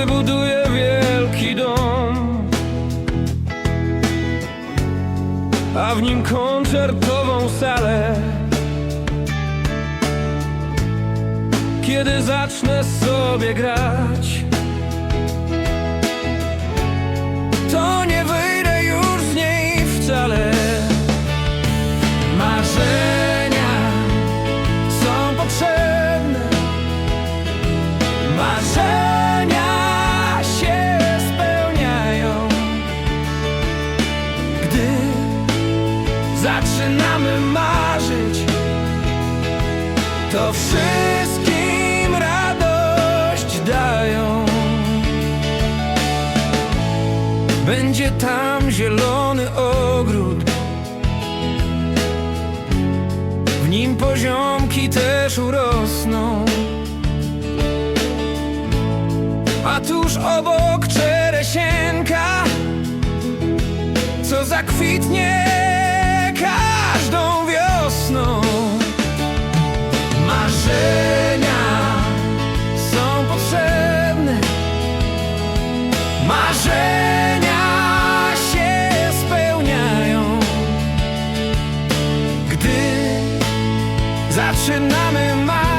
wybuduję wielki dom. A w nim koncertową salę. Kiedy zacznę sobie grać To wszystkim radość dają. Będzie tam zielony ogród. W nim poziomki też urosną. A tuż obok czeresienka Co zakwitnie zaczynamy marzyć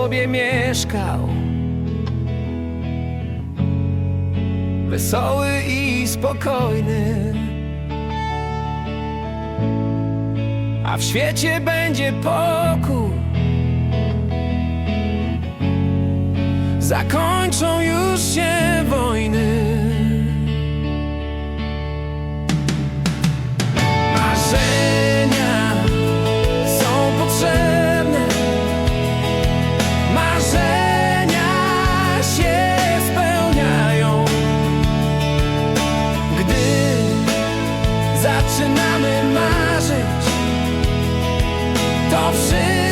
sobie mieszkał. Wesoły i spokojny. A w świecie będzie pokój. Zakończą już się wojny. zaczynamy marzyć. To wszystko